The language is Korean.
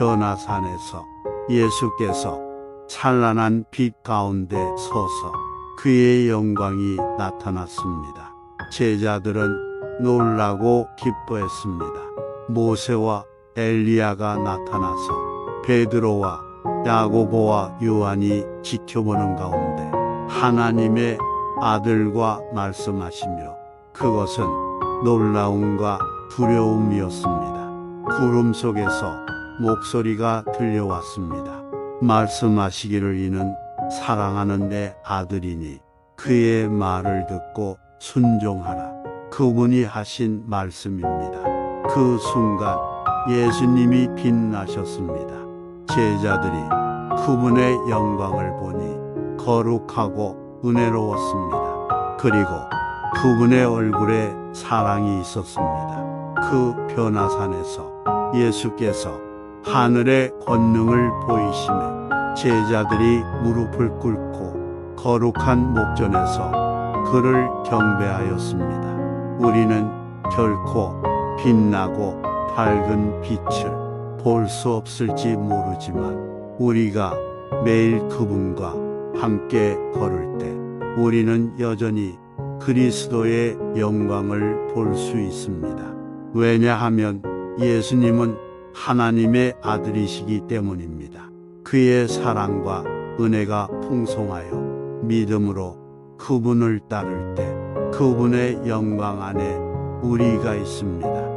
변화산에서 예수께서 찬란한 빛 가운데 서서 그의 영광이 나타났습니다. 제자들은 놀라고 기뻐했습니다. 모세와 엘리야가 나타나서 베드로와 야고보와 요한이 지켜보는 가운데 하나님의 아들과 말씀하시며 그것은 놀라움과 두려움이었습니다. 구름 속에서 목소리가 들려왔습니다. 말씀하시기를 이는 사랑하는 내 아들이니 그의 말을 듣고 순종하라. 그분이 하신 말씀입니다. 그 순간 예수님이 빛나셨습니다. 제자들이 그분의 영광을 보니 거룩하고 은혜로웠습니다. 그리고 그분의 얼굴에 사랑이 있었습니다. 그 변화산에서 예수께서 하늘의 권능을 보이심에 제자들이 무릎을 꿇고 거룩한 목전에서 그를 경배하였습니다. 우리는 결코 빛나고 밝은 빛을 볼 수 없을지 모르지만 우리가 매일 그분과 함께 걸을 때 우리는 여전히 그리스도의 영광을 볼 수 있습니다. 왜냐하면 예수님은 하나님의 아들이시기 때문입니다. 그의 사랑과 은혜가 풍성하여 믿음으로 그분을 따를 때 그분의 영광 안에 우리가 있습니다.